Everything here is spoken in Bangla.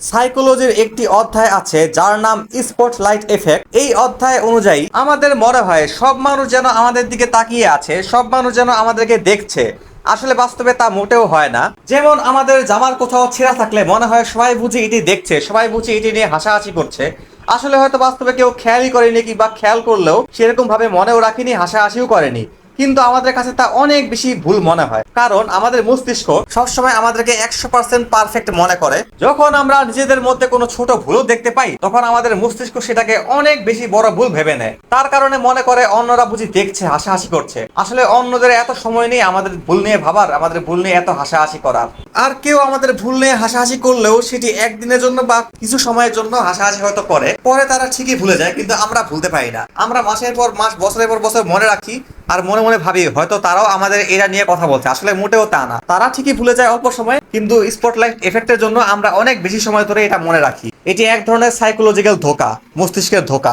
সাইকোলজির একটি অধ্যায় আছে যার নাম স্পটলাইট এফেক্ট এই অধ্যায় অনুযায়ী আমাদের মনে হয় সব মানুষ যেন আমাদের দিকে তাকিয়ে আছে, সব মানুষ যেন আমাদেরকে দেখছে। আসলে বাস্তবে তা মোটেও হয় না। যেমন আমাদের জামার কোথাও ছেঁড়া থাকলে মনে হয় সবাই বুঝি এটি দেখছে, সবাই বুঝি এটি নিয়ে হাসাহাসি করছে। আসলে হয়তো বাস্তবে কেউ খেয়ালই করেনি কিংবা খেয়াল করলেও সেরকম ভাবে মনেও রাখেনি, হাসাহাসিও করেনি। কিন্তু আমাদের কাছে তা অনেক বেশি ভুল মনে হয়। কারণ আমাদের মস্তিষ্ক সবসময় আমাদেরকে একশো পার্সেন্ট পারফেক্ট মনে করে। যখন আমরা নিজেদের মধ্যে কোনো ছোট ভুলও দেখতে পাই, তখন আমাদের মস্তিষ্ক সেটাকে অনেক বেশি বড় ভুল ভেবে নেয়। তার কারণে মনে করে অন্যরা বুঝি দেখছে, হাসাহাসি করছে। আসলে অন্যদের এত সময় নেই আমাদের ভুল নিয়ে ভাবার, আমাদের ভুল নিয়ে এত হাসাহাসি করার। আর কেউ আমাদের ভুল নিয়ে হাসাহাসি করলেও সেটি একদিনের জন্য বা কিছু সময়ের জন্য হাসাহাসি হয়তো করে। পরে তারা ঠিকই ভুলে যায়, কিন্তু আমরা ভুলতে পারি না। আমরা মাসের পর মাস, বছরের পর বছর মনে রাখি আর মনে মনে ভাবি, হয়তো তারাও আমাদের এরা নিয়ে কথা বলছে। আসলে মোটেও তা না। তারা ঠিকই ভুলে যায় অল্প সময়, কিন্তু স্পটলাইট এফেক্টের জন্য আমরা অনেক বেশি সময় ধরে এটা মনে রাখি। এটি এক ধরনের সাইকোলজিক্যাল ধোকা, মস্তিষ্কের ধোকা।